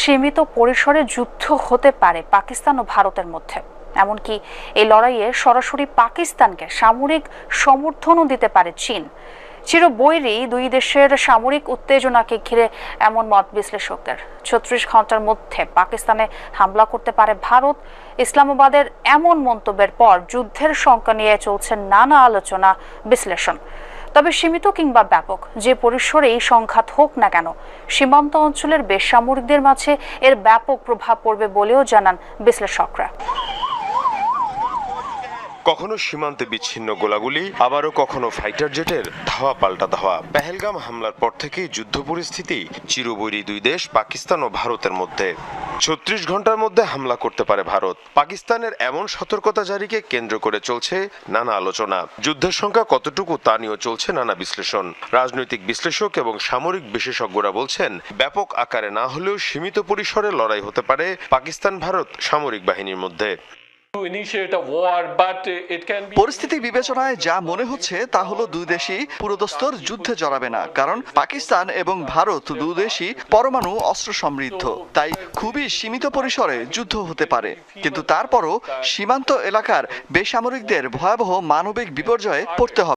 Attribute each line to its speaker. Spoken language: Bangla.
Speaker 1: সীমিত পরিসরে যুদ্ধ হতে পারে পাকিস্তান ও ভারতের মধ্যে। এমনকি এই লড়াইয়ে সরাসরি পাকিস্তানকে সামরিক সমর্থনও দিতে পারে চীন। চির বৈরী দুই দেশের সামরিক উত্তেজনাকে ঘিরে এমন মত বিশ্লেষকদের। ছত্রিশ ঘণ্টার মধ্যে পাকিস্তানে হামলা করতে পারে ভারত। ইসলামাবাদের এমন মন্তব্যের পর যুদ্ধের শঙ্কা নিয়ে চলছে নানা আলোচনা বিশ্লেষণ। তবে সীমিত কিংবা ব্যাপক, যে পরিসরে এই সংঘাত হোক না কেন, সীমান্ত অঞ্চলের বেসামরিকদের মাঝে এর ব্যাপক প্রভাব পড়বে বলেও জানান বিশ্লেষকরা।
Speaker 2: কখনো সীমান্তে বিচ্ছিন্ন গোলাগুলি, আবারও কখনো ফাইটার জেটের ধাওয়া পাল্টা ধাওয়া। পেহেলগাম হামলার পর থেকেই যুদ্ধ পরিস্থিতি চিরবৈরী দুই দেশ, পাকিস্তান ও ভারতের মধ্যে। ছত্রিশ ঘণ্টার মধ্যে হামলা করতে পারে ভারত। পাকিস্তানের এমন সতর্কতা জারিকে কেন্দ্র করে চলছে নানা আলোচনা। যুদ্ধের সংখ্যা কতটুকু তা নিয়েও চলছে নানা বিশ্লেষণ। রাজনৈতিক বিশ্লেষক এবং সামরিক বিশেষজ্ঞরা বলছেন, ব্যাপক আকারে না হলেও সীমিত পরিসরে লড়াই হতে পারে পাকিস্তান ভারত সামরিক বাহিনীর মধ্যে।
Speaker 3: Be.
Speaker 4: পরিস্থিতি বিবেচনায় যা মনে হচ্ছে তা হলো দুই দেশই পুরোদস্তর যুদ্ধে জড়াবে না, কারণ পাকিস্তান এবং ভারত দুই দেশই পরমাণু অস্ত্র সমৃদ্ধ তাই খুবই সীমিত পরিসরে যুদ্ধ হতে পারে কিন্তু তারপরও সীমান্ত এলাকার বেসামরিকদের ভয়াবহ মানবিক বিপর্যয়ে পড়তে হবে